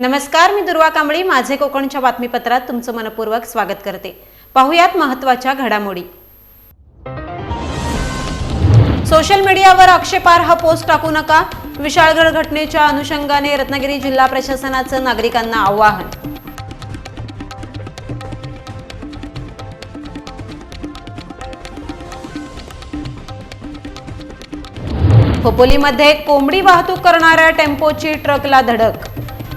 नमस्कार मी दुर्वा कांबळी. माझे कोकणच्या बातमीपत्रात तुमचं मनपूर्वक स्वागत करते. पाहुयात महत्त्वाच्या घडामोडी. सोशल मीडियावर आक्षेपार्ह पोस्ट टाकू नका. विशाळगड घटनेच्या अनुषंगाने रत्नागिरी जिल्हा प्रशासनाचं नागरिकांना आवाहन. खोपोलीमध्ये कोंबडी वाहतूक करणाऱ्या टेम्पोची ट्रकला धडक.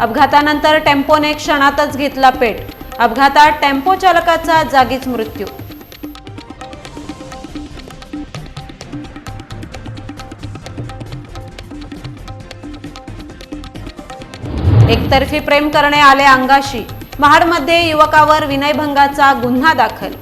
अपघातानंतर टेम्पोने क्षणातच घेतला पेट. अपघातात टेम्पो चालकाचा जागीच मृत्यू. एकतर्फी प्रेम करणे आले अंगाशी. महाडमध्ये युवकावर विनयभंगाचा गुन्हा दाखल.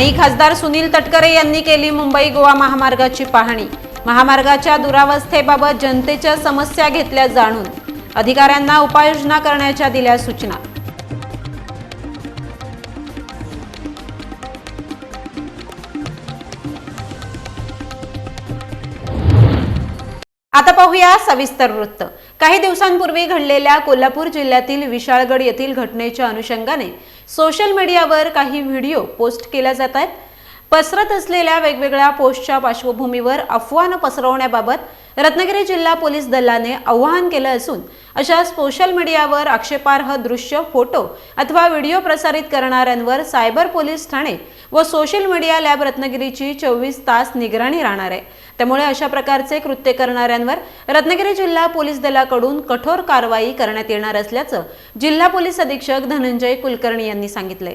आणि खासदार सुनील तटकरे यांनी केली मुंबई गोवा महामार्गाची पाहणी. महामार्गाच्या दुरावस्थेबाबत जनतेच्या समस्या घेतल्या जाणून अधिकाऱ्यांना उपाययोजना करण्याच्या दिल्या सूचना. आता पाहूया सविस्तर वृत्त. काही दिवसांपूर्वी घडलेल्या कोल्हापूर जिल्ह्यातील विशाळगड येथील घटनेच्या अनुषंगाने सोशल मीडियावर काही व्हिडिओ पोस्ट केल्या जात आहेत. पसरत असलेल्या वेगवेगळ्या पोस्टच्या पार्श्वभूमीवर अफवानं पसरवण्याबाबत रत्नागिरी जिल्हा पोलीस दलाने आवाहन केलं असून अशा सोशल मीडियावर आक्षेपार्ह दृश्य फोटो अथवा व्हिडिओ प्रसारित करणाऱ्यांवर सायबर पोलीस ठाणे व सोशल मीडिया लॅब रत्नागिरीची चोवीस तास निगराणी राहणार आहे. त्यामुळे अशा प्रकारचे कृत्य करणाऱ्यांवर रत्नागिरी जिल्हा पोलीस दलाकडून कठोर कारवाई करण्यात येणार असल्याचं जिल्हा पोलीस अधीक्षक धनंजय कुलकर्णी यांनी सांगितलंय.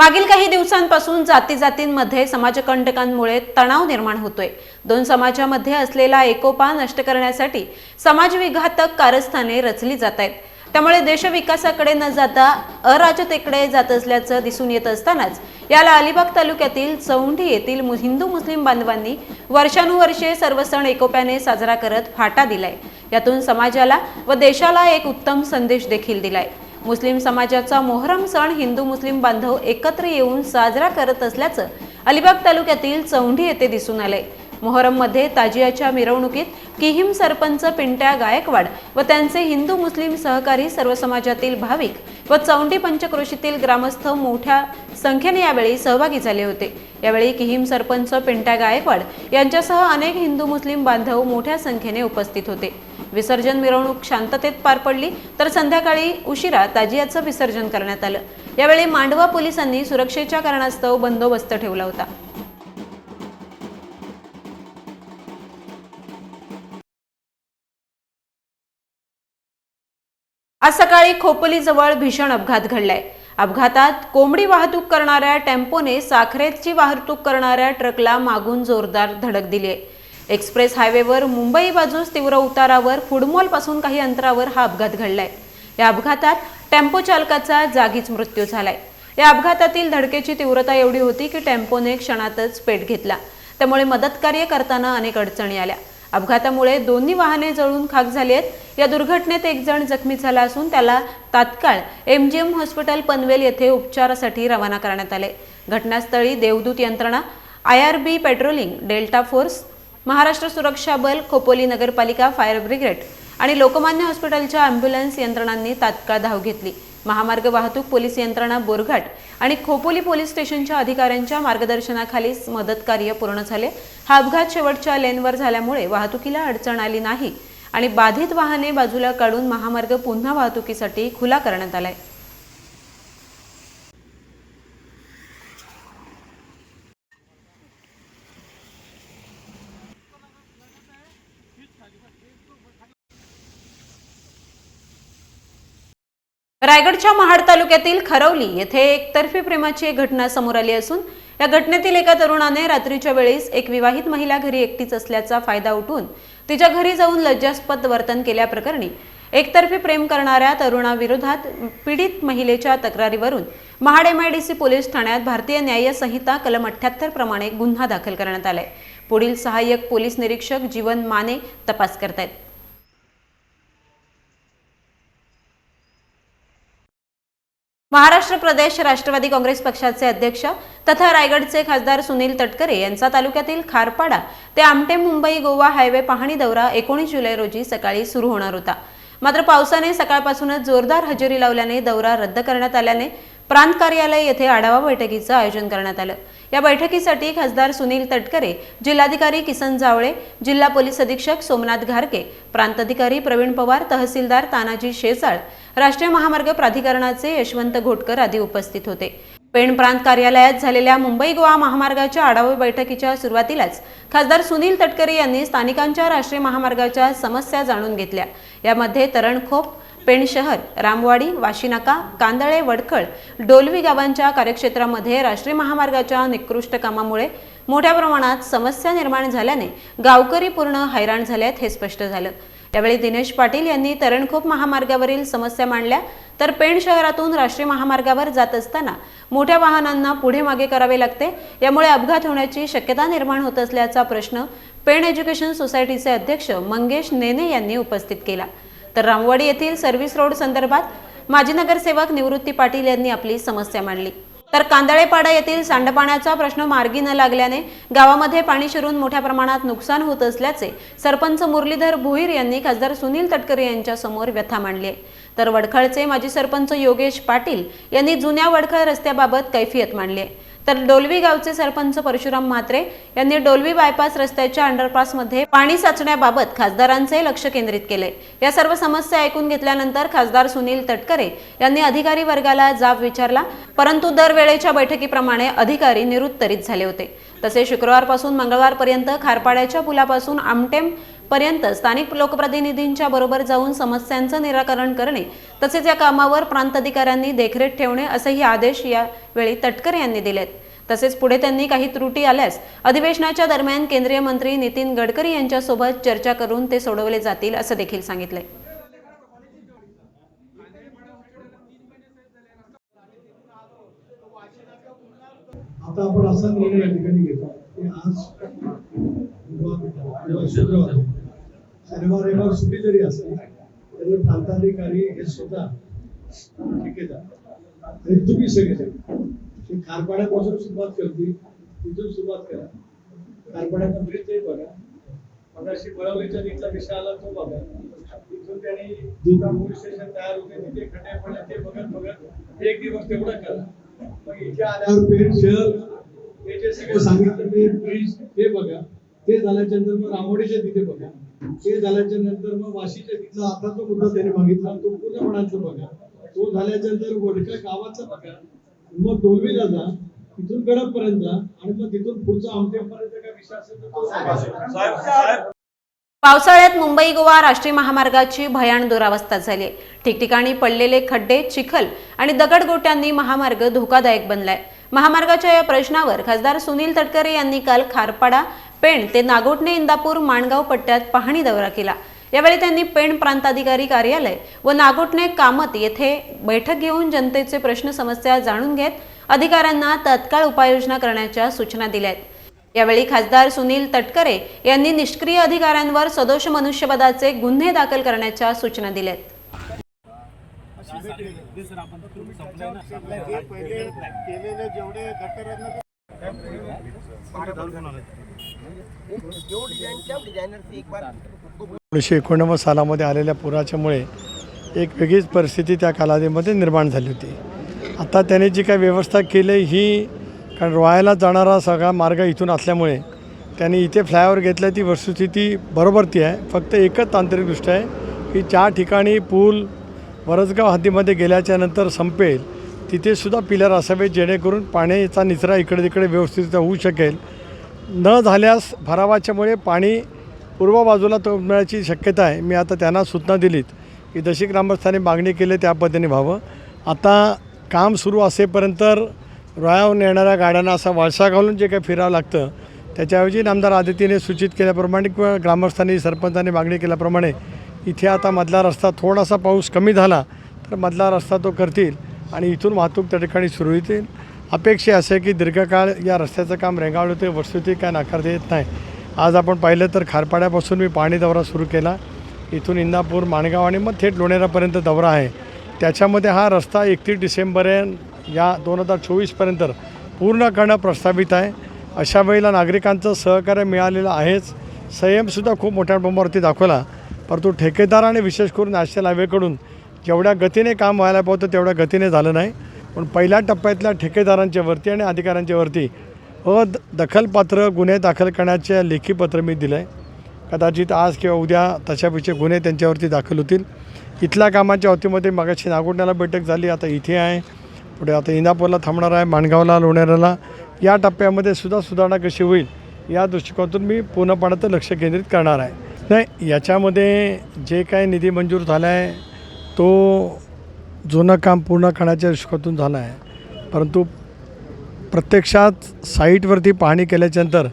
मागील काही दिवसांपासून जाती जातींमध्ये समाजकंटकांमुळे तणाव निर्माण होतोय. दोन समाजामध्ये असलेला एकोपा नष्ट करण्यासाठी समाजविघातक कारस्थाने रचली जात आहेत त्यामुळे देशविकासाकडे न जाता अराजतेकडे जात असल्याचं दिसून येत असतानाच याला अलिबाग तालुक्यातील चौंढी येथील मु- हिंदू मुस्लिम बांधवांनी वर्षानुवर्षे सर्व सण एकोप्याने साजरा करत फाटा दिलाय. यातून समाजाला व देशाला एक उत्तम संदेश देखील दिलाय. मुस्लिम समाजाचा मोहरम सण हिंदू मुस्लिम बांधव एकत्र येऊन साजरा करत असल्याचं अलिबाग तालुक्यातील चौंढी येथे दिसून आले मोहरममध्ये ताजियाच्या मिरवणुकीत किहिम सरपंच पिंट्या गायकवाड व त्यांचे हिंदू मुस्लिम सहकारी सर्व समाजातील भाविक व चौंडी पंचक्रोशीतील ग्रामस्थ मोठ्या संख्येने यावेळी सहभागी झाले होते. यावेळी किहिम सरपंच पिंटा गायकवाड यांच्यासह अनेक हिंदू मुस्लिम बांधव मोठ्या संख्येने उपस्थित होते. विसर्जन मिरवणूक शांततेत पार पडली तर संध्याकाळी उशिरा ताजियाचं विसर्जन करण्यात आलं. यावेळी मांडवा पोलिसांनी सुरक्षेच्या कारणास्तव बंदोबस्त ठेवला होता. आज सकाळी खोपोलीजवळ भीषण अपघात घडलाय. अपघातात कोंबडी वाहतूक करणाऱ्या टेम्पोने साखरेची वाहतूक करणाऱ्या ट्रकला मागून जोरदार धडक दिली आहे एक्सप्रेस हायवेवर मुंबई बाजूस तीव्र उतारावर फुडमॉलपासून काही अंतरावर हा अपघात घडलाय. या अपघातात टेम्पो चालकाचा जागीच मृत्यू झालाय. या अपघातातील धडकेची तीव्रता एवढी होती की टेम्पोने क्षणातच पेट घेतला. त्यामुळे मदतकार्य करताना अनेक अडचणी आल्या. अपघातामुळे दोन्ही वाहने जळून खाक झाली आहेत. या दुर्घटनेत एक जण जखमी झाला असून त्याला तात्काळ एमजीएम हॉस्पिटल पनवेल येथे उपचारासाठी रवाना करण्यात आले. घटनास्थळी देवदूत यंत्रणा I R B patrolling delta force Maharashtra सुरक्षा बल खोपोली नगरपालिका फायर ब्रिगेड आणि लोकमान्य हॉस्पिटलच्या अँब्युलन्स यंत्रणांनी तात्काळ धाव घेतली. महामार्ग वाहतूक पोलीस यंत्रणा बोरघाट आणि खोपोली पोलीस स्टेशनच्या अधिकाऱ्यांच्या मार्गदर्शनाखाली मदत कार्य पूर्ण झाले. हा अपघात शेवटच्या लेनवर झाल्यामुळे वाहतुकीला अडचण आली नाही. आणि बाधित वाहने बाजूला काढून महामार्ग पुन्हा वाहतुकीसाठी खुला करण्यात आलाय. रायगडच्या महाड तालुक्यातील खरवली येथे एकतर्फी प्रेमाची घटना समोर आली असून या घटनेतील एका तरुणाने रात्रीच्या वेळेस एक विवाहित महिला घरी एकटीच असल्याचा फायदा उठून तिच्या घरी जाऊन लज्जास्पद वर्तन केल्याप्रकरणी एकतर्फी प्रेम करणाऱ्या तरुणाविरोधात पीडित महिलेच्या तक्रारीवरून महाड एमआयडीसी पोलीस ठाण्यात भारतीय न्याय संहिता कलम अठ्याहत्तर प्रमाणे गुन्हा दाखल करण्यात आलाय. पुढील सहाय्यक पोलीस निरीक्षक जीवन माने तपास करतायत. महाराष्ट्र प्रदेश राष्ट्रवादी काँग्रेस पक्षाचे अध्यक्ष तथा रायगडचे खासदार सुनील तटकरे यांचा तालुक्यातील खारपाडा ते आमटे मुंबई गोवा हायवे पाहणी दौरा एकोणीस जुलै रोजी सकाळी सुरू होणार होता. मात्र पावसाने सकाळपासूनच जोरदार हजेरी लावल्याने दौरा रद्द करण्यात आल्याने प्रांत कार्यालय येथे आढावा बैठकीचं आयोजन करण्यात आलं. या बैठकीसाठी खासदार सुनील तटकरे जिल्हाधिकारी किसन जावळे जिल्हा पोलीस अधीक्षक सोमनाथ घारके प्रांताधिकारी प्रवीण पवार तहसीलदार तानाजी शेसाळ राष्ट्रीय महामार्ग प्राधिकरणाचे यशवंत घोटकर आदी उपस्थित होते. पेण प्रांत कार्यालयात झालेल्या मुंबई गोवा महामार्गाच्या आढावा बैठकीच्या सुरुवातीलाच खासदार सुनील तटकरे यांनी स्थानिकांच्या राष्ट्रीय महामार्गाच्या समस्या जाणून घेतल्या. यामध्ये तरणखोप पेण शहर रामवाडी वाशीनाका कांदळे वडखळ डोलवी गावांच्या कार्यक्षेत्रामध्ये राष्ट्रीय महामार्गाच्या निकृष्ट कामामुळे मोठ्या प्रमाणात समस्या निर्माण झाल्याने गावकरी पूर्ण हैराण झाल्यात हे स्पष्ट झालं. यावेळी दिनेश पाटील यांनी तरणखोप महामार्गावरील समस्या मांडल्या तर पेण शहरातून राष्ट्रीय महामार्गावर जात असताना मोठ्या वाहनांना पुढे मागे करावे लागते यामुळे अपघात होण्याची शक्यता निर्माण होत असल्याचा प्रश्न पेण एज्युकेशन सोसायटीचे अध्यक्ष मंगेश नेने यांनी उपस्थित केला. तर रामवाडी येथील सर्व्हिस रोड संदर्भात माजी नगरसेवक निवृत्ती पाटील यांनी आपली समस्या मांडली. तर कांदळेपाडा येथील सांडपाण्याचा प्रश्न मार्गी न लागल्याने गावामध्ये पाणी शिरून मोठ्या प्रमाणात नुकसान होत असल्याचे सरपंच मुरलीधर भोईर यांनी खासदार सुनील तटकरे यांच्या समोर व्यथा मांडली आहे. तर वडखळचे माजी सरपंच योगेश पाटील यांनी जुन्या वडखळ रस्त्याबाबत कैफियत मांडली आहे. तर डोलवी गावचे सरपंच परशुराम म्हात्रे यांनी डोलवी बायपास रस्त्याच्या अंडरपासमध्ये पाणी साचण्याबाबत खासदारांचे लक्ष केंद्रित केले. या सर्व समस्या ऐकून घेतल्यानंतर खासदार सुनील तटकरे यांनी अधिकारी वर्गाला जाब विचारला परंतु दरवेळेच्या बैठकीप्रमाणे अधिकारी निरुत्तरित झाले होते. तसे शुक्रवारपासून मंगळवारपर्यंत खारपाड्याच्या पुलापासून आमटेम पर्यंत स्थानिक लोकप्रतिनिधींच्या बरोबर जाऊन समस्यांचं निराकरण करणे तसेच या कामावर प्रांताधिकाऱ्यांनी देखरेख ठेवणे असेही आदेश यावेळी तटकरे यांनी दिलेत. तसेच पुढे त्यांनी काही त्रुटी आल्यास अधिवेशनाच्या दरम्यान केंद्रीय मंत्री नितीन गडकरी यांच्यासोबत चर्चा करून ते सोडवले जातील असं देखील सांगितलंय. आता आपण असा निर्णय या ठिकाणी घेतो की आज शनिवार रविवार सुट्टी जरी असली तरी प्रांताधिकारी हे स्वतः ठेकेदार. आणि तुम्ही सगळेजण हे खारपाड्यापासून सुरुवात करतील तिथून सुरुवात करा. खारपाड्याचा ब्रिज आहे बघा. मगाशी बळवलीच्या तिथला विषय आला तो बघा. तिथून त्यांनी पोलीस स्टेशन तयार होते तिथे खड्डे पडले ते बघत बघत एक दिवस तेवढा करा. मग इथे आल्यावर पेठ शहर हे जे सगळे सांगितलं ते ब्रिज ते बघा. ते झाल्याच्यानंतर मग रामोडीच्या तिथे बघा. ते झाल्याच्यानंतर मग वाशीच्या तिथला आता जो मुद्दा त्याने बघितला तो पूर्णपणाचं बघा तो झाल्याच्यानंतर वडका गावाचं बघा मग डोलवीला जा तिथून गडपर्यंत जा आणि मग तिथून पुढचा आमटेपर्यंत काय विषय असेल तर तो. पावसाळ्यात मुंबई गोवा राष्ट्रीय महामार्गाची भयान दुरावस्था झाली आहे. ठिकठिकाणी पडलेले खड्डे चिखल आणि दगडगोट्यांनी महामार्ग धोकादायक बनलाय महामार्गाच्या या प्रश्नावर खासदार सुनील तटकरे यांनी काल खारपाडा पेण ते नागोटणे इंदापूर माणगाव पट्ट्यात पाहणी दौरा केला. यावेळी त्यांनी पेण प्रांताधिकारी कार्यालय व नागोटणे कामत येथे बैठक घेऊन जनतेचे प्रश्न समस्या जाणून घेत अधिकाऱ्यांना तत्काळ उपाययोजना करण्याच्या सूचना दिल्या आहेत यावेळी खासदार सुनील तटकरे यांनी निष्क्रिय अधिकाऱ्यांवर सदोष मनुष्यवधाचे गुन्हे दाखल करण्याच्या सूचना दिल्या आहेत केलेले जेवढे एकोणीसशे एकोणनव्वद सालामध्ये आलेल्या पुराच्यामुळे एक वेगळीच परिस्थिती त्या कालावधीमध्ये निर्माण झाली होती. आता त्याने जी काही व्यवस्था केली ही कारण रोहायला जाणारा सगळा मार्ग इथून असल्यामुळे त्याने इथे फ्लायओव्हर घेतल्या ती वस्तुस्थिती बरोबर ती आहे. फक्त एकच तांत्रिक आहे की ज्या ठिकाणी पूल वरसगाव हद्दीमध्ये गेल्याच्यानंतर संपेल तिथेसुद्धा पिलर असावे जेणेकरून पाण्याचा निचरा इकडे तिकडे व्यवस्थित होऊ शकेल. न झाल्यास भरावाच्यामुळे पाणी पूर्व बाजूला तो मिळायची शक्यता आहे. मी आता त्यांना सूचना दिलीत की जशी ग्रामस्थांनी मागणी केली त्या पद्धतीने व्हावं. आता काम सुरू असेपर्यंत रोयाहून येणाऱ्या गाड्यांना असा वळसा घालून जे काही फिरावं लागतं त्याच्याऐवजी नामदार आदितीने सूचित केल्याप्रमाणे किंवा ग्रामस्थांनी सरपंचांनी मागणी केल्याप्रमाणे इथे आता मधला रस्ता थोडासा पाऊस कमी झाला तर मधला रस्ता तो करतील. आणि इथून वाहतूक त्या ठिकाणी सुरू येते अपेक्षा असे की दीर्घकाळ या रस्त्याचं काम रेंगाळलं होते वस्तुती काय नाकारता येत नाही. आज आपण पाहिलं तर खारपाड्यापासून मी पाणी दौरा सुरू केला. इथून इंदापूर माणगाव आणि मग थेट लोणेरापर्यंत दौरा आहे. त्याच्यामध्ये हा रस्ता एकतीस डिसेंबर या दोन हजार चोवीसपर्यंत पूर्ण करणं प्रस्तावित आहे. अशा वेळेला नागरिकांचं सहकार्य मिळालेलं आहेच. संयमसुद्धा खूप मोठ्या प्रमाणावरती दाखवला. परंतु ठेकेदार आणि विशेष करून नॅशनल हायवेकडून जेवढ्या गतीने काम व्हायला पाहतं तेवढ्या गतीने झालं नाही. पण पहिल्या टप्प्यातल्या ठेकेदारांच्या वरती आणि अधिकाऱ्यांच्या वरती अदखलपात्र दखलपात्र गुन्हे दाखल करण्याचे लेखीपत्र मी दिलं आहे कदाचित आज किंवा उद्या तशापेक्षा गुन्हे त्यांच्यावरती दाखल होतील. इथल्या कामाच्या अवतीमध्ये मगाशी नागोडण्याला बैठक झाली आता इथे आहे. पुढे आता इंदापूरला थांबणार आहे माणगावला लोणेराला. या टप्प्यामध्ये सुद्धा सुधारणा कशी होईल या दृष्टिकोनातून मी पूर्णपणाचं लक्ष केंद्रित करणार आहे. नाही याच्यामध्ये जे काही निधी मंजूर झाला आहे तो जुनं काम पूर्ण करण्याच्या दृष्टिकोनातून झालं आहे. परंतु प्रत्यक्षात साईटवरती पाहणी केल्याच्यानंतर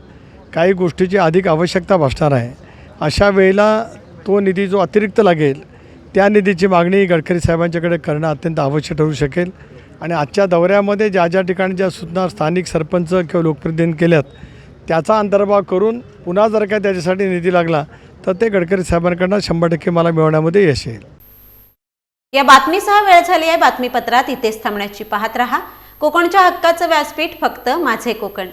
काही गोष्टीची अधिक आवश्यकता भासणार आहे. अशा वेळेला तो निधी जो अतिरिक्त लागेल त्या निधीची मागणी गडकरी साहेबांच्याकडे करणं अत्यंत आवश्यक ठरू शकेल. आणि आजच्या दौऱ्यामध्ये ज्या ज्या ठिकाणी ज्या सूचना स्थानिक सरपंच किंवा लोकप्रतिनिधींनी केल्यात त्याचा अंतर्भाव करून पुन्हा जर काय त्याच्यासाठी निधी लागला तर ते गडकरी साहेबांकडनं शंभर टक्के मला मिळवण्यामध्ये यश येईल. या बातमीसह वेळ झाली आहे. बातमीपत्रात इथेच थांबण्याची पाहत रहा. कोकणच्या हक्काचं व्यासपीठ फक्त माझे कोकण.